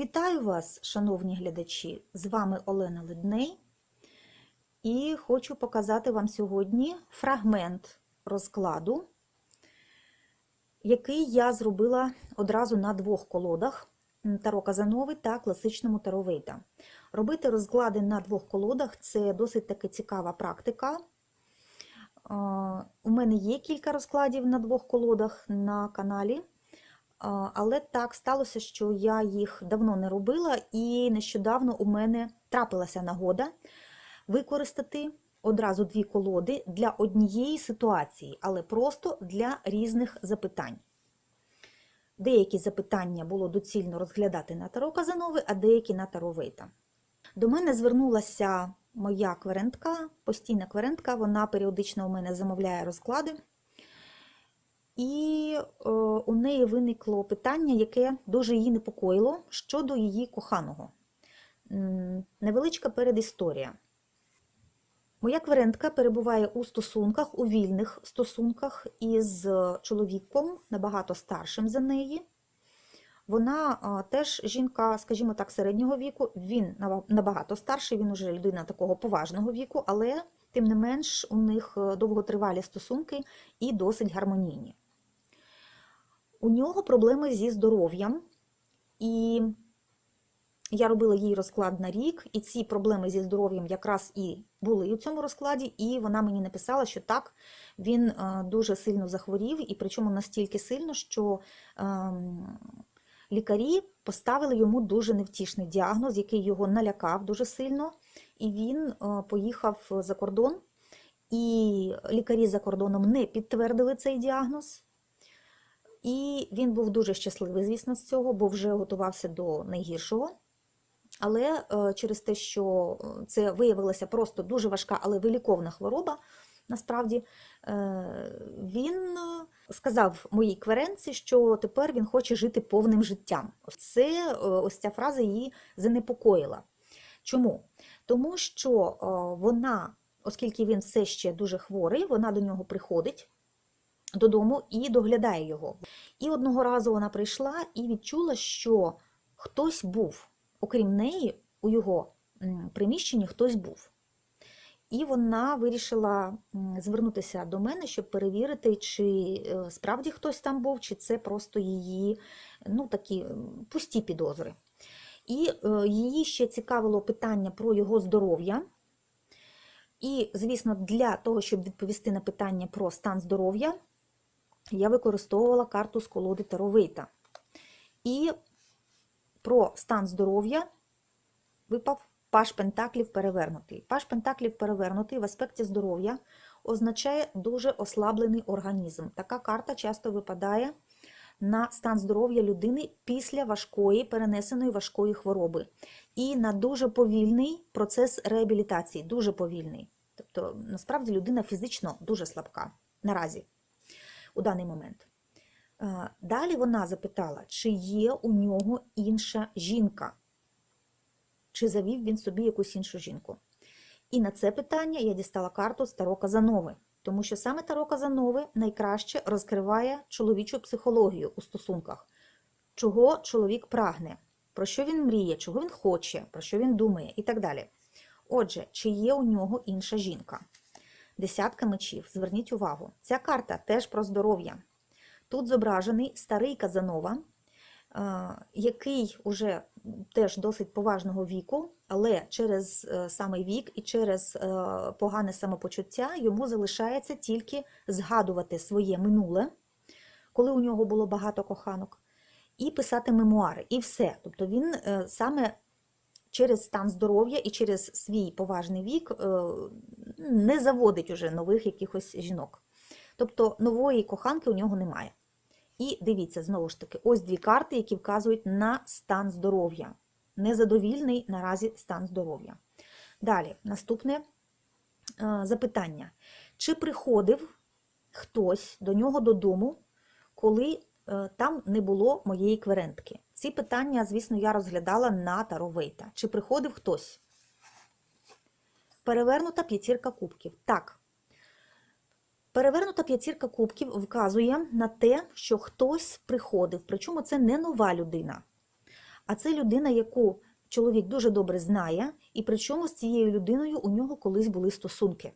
Вітаю вас, шановні глядачі! З вами Олена Ледней. І хочу показати вам сьогодні фрагмент розкладу, який я зробила одразу на двох колодах Таро Казанови та класичному Таро Вейта. Робити розклади на двох колодах це досить таки цікава практика. У мене є кілька розкладів на двох колодах на каналі. Але так сталося, що я їх давно не робила, і нещодавно у мене трапилася нагода використати одразу дві колоди для однієї ситуації, але просто для різних запитань. Деякі запитання було доцільно розглядати на Таро Казанови, а деякі на Таро Вейта. До мене звернулася моя кверентка, постійна кверентка, вона періодично у мене замовляє розклади. І е, у неї виникло питання, яке дуже її непокоїло щодо її коханого. Невеличка передісторія. Моя кверентка перебуває у стосунках, у вільних стосунках із чоловіком, набагато старшим за неї. Вона теж жінка, скажімо так, середнього віку, він набагато старший, він уже людина такого поважного віку, але, тим не менш, у них довготривалі стосунки і досить гармонійні. У нього проблеми зі здоров'ям, і я робила їй розклад на рік, і ці проблеми зі здоров'ям якраз і були у цьому розкладі, і вона мені написала, що так, він дуже сильно захворів, і причому настільки сильно, що ем, лікарі поставили йому дуже невтішний діагноз, який його налякав дуже сильно, і він поїхав за кордон, і лікарі за кордоном не підтвердили цей діагноз. І він був дуже щасливий, звісно, з цього, бо вже готувався до найгіршого. Але е, через те, що це виявилася просто дуже важка, але виліковна хвороба, насправді е, він сказав моїй кверенці, що тепер він хоче жити повним життям. Це е, ось ця фраза її занепокоїла. Чому? Тому що вона, оскільки він все ще дуже хворий, вона до нього приходить додому і доглядає його. І одного разу вона прийшла і відчула, що хтось був, окрім неї, у його приміщенні хтось був. І вона вирішила звернутися до мене, щоб перевірити, чи е, справді хтось там був, чи це просто її ну, такі пусті підозри. І е, її ще цікавило питання про його здоров'я. І, звісно, для того, щоб відповісти на питання про стан здоров'я, я використовувала карту з колоди Таровейта. І про стан здоров'я випав Паш Пентаклів перевернутий. Паш Пентаклів перевернутий в аспекті здоров'я означає дуже ослаблений організм. Така карта часто випадає на стан здоров'я людини після важкої, перенесеної важкої хвороби. І на дуже повільний процес реабілітації, дуже повільний. Тобто, насправді, людина фізично дуже слабка наразі у даний момент. Далі вона запитала, чи є у нього інша жінка, чи завів він собі якусь іншу жінку. І на це питання я дістала карту з Таро Казанови, тому що саме Таро Казанови найкраще розкриває чоловічу психологію у стосунках, чого чоловік прагне, про що він мріє, чого він хоче, про що він думає і так далі. Отже, чи є у нього інша жінка? Десятка мечів. Зверніть увагу. Ця карта теж про здоров'я. Тут зображений старий Казанова, який уже теж досить поважного віку, але через е, самий вік і через е, погане самопочуття йому залишається тільки згадувати своє минуле, коли у нього було багато коханок, і писати мемуари. І все. Тобто він е, саме через стан здоров'я і через свій поважний вік не заводить уже нових якихось жінок. Тобто нової коханки у нього немає. І дивіться, знову ж таки, ось дві карти, які вказують на стан здоров'я. Незадовільний наразі стан здоров'я. Далі, наступне запитання. Чи приходив хтось до нього додому, коли е, там не було моєї кверентки? Ці питання, звісно, я розглядала на Таровейта. Чи приходив хтось? Перевернута п'ятірка кубків. Так. Перевернута п'ятірка кубків вказує на те, що хтось приходив, причому це не нова людина. А це людина, яку чоловік дуже добре знає, і причому з цією людиною у нього колись були стосунки.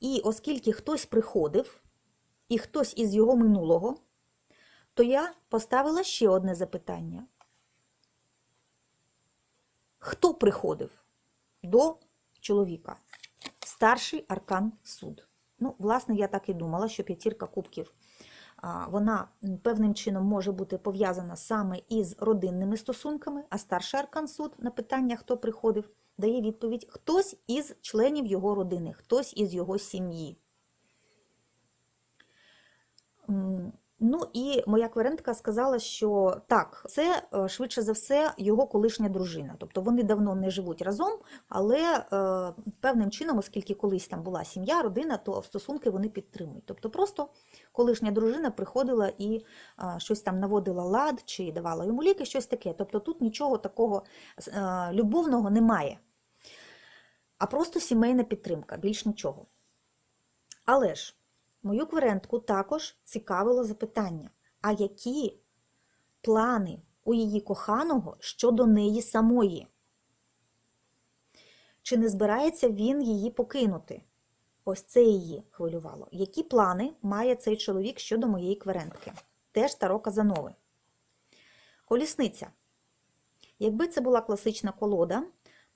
І оскільки хтось приходив, і хтось із його минулого, то я поставила ще одне запитання. Хто приходив до чоловіка? Старший аркан суд. Ну, власне, я так і думала, що п'ятірка кубків вона певним чином може бути пов'язана саме із родинними стосунками, а старший аркан суд на питання, хто приходив, дає відповідь: хтось із членів його родини, хтось із його сім'ї. Ну і моя кверентка сказала, що так, це е, швидше за все його колишня дружина. Тобто вони давно не живуть разом, але е, певним чином, оскільки колись там була сім'я, родина, то стосунки вони підтримують. Тобто просто колишня дружина приходила і е, щось там наводила лад чи давала йому ліки, щось таке. Тобто тут нічого такого любовного немає, а просто сімейна підтримка, більш нічого. Але ж. Мою кверентку також цікавило запитання, а які плани у її коханого щодо неї самої? Чи не збирається він її покинути? Ось це її хвилювало. Які плани має цей чоловік щодо моєї кверентки? Теж Таро Казанови. Колісниця. Якби це була класична колода,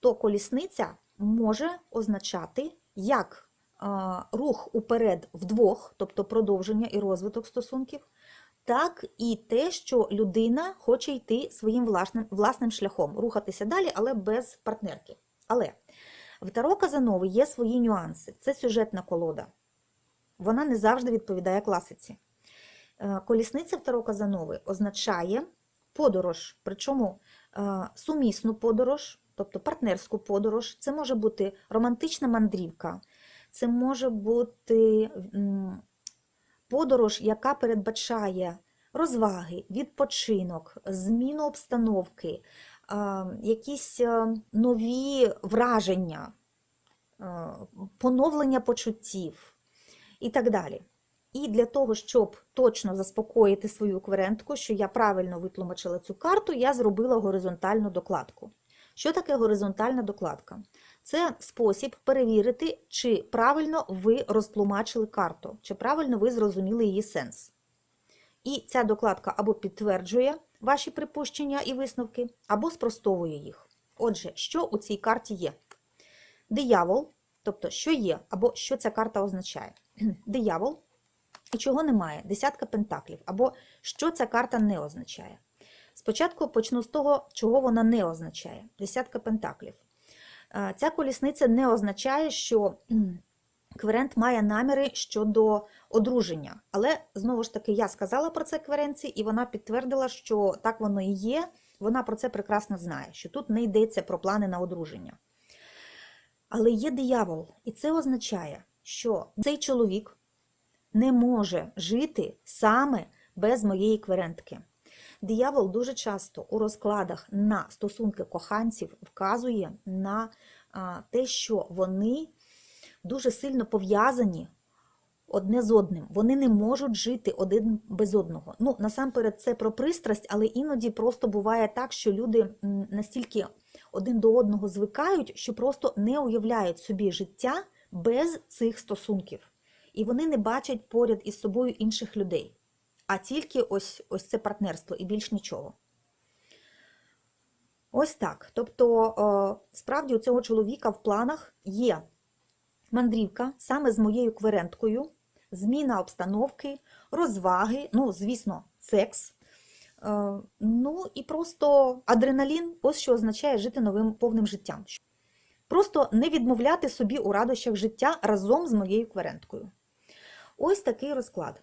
то колісниця може означати як рух уперед вдвох, тобто продовження і розвиток стосунків, так і те, що людина хоче йти своїм власним, власним шляхом, рухатися далі, але без партнерки. Але в Таро Казанови є свої нюанси. Це сюжетна колода. Вона не завжди відповідає класиці. Е, Колісниця в Таро Казанови означає подорож, причому е, сумісну подорож, тобто партнерську подорож. Це може бути романтична мандрівка. Це може бути подорож, яка передбачає розваги, відпочинок, зміну обстановки, якісь нові враження, поновлення почуттів і так далі. І для того, щоб точно заспокоїти свою кверентку, що я правильно витлумачила цю карту, я зробила горизонтальну докладку. Що таке горизонтальна докладка? Це спосіб перевірити, чи правильно ви розтлумачили карту, чи правильно ви зрозуміли її сенс. І ця докладка або підтверджує ваші припущення і висновки, або спростовує їх. Отже, що у цій карті є? Диявол, тобто, що є, або що ця карта означає. Диявол, і чого немає, десятка пентаклів, або що ця карта не означає. Спочатку почну з того, чого вона не означає. Десятка пентаклів. Ця колісниця не означає, що кверент має наміри щодо одруження. Але, знову ж таки, я сказала про це кверенці, і вона підтвердила, що так воно і є. Вона про це прекрасно знає, що тут не йдеться про плани на одруження. Але є диявол, і це означає, що цей чоловік не може жити саме без моєї кверентки. Диявол дуже часто у розкладах на стосунки коханців вказує на те, що вони дуже сильно пов'язані одне з одним. Вони не можуть жити один без одного. Ну, насамперед, це про пристрасть, але іноді просто буває так, що люди настільки один до одного звикають, що просто не уявляють собі життя без цих стосунків. І вони не бачать поряд із собою інших людей а тільки ось ось це партнерство і більш нічого. Ось так. Тобто, справді, у цього чоловіка в планах є мандрівка саме з моєю кверенткою, зміна обстановки, розваги, ну, звісно, секс. Ну і просто адреналін, ось що означає жити новим повним життям. Просто не відмовляти собі у радощах життя разом з моєю кверенткою. Ось такий розклад.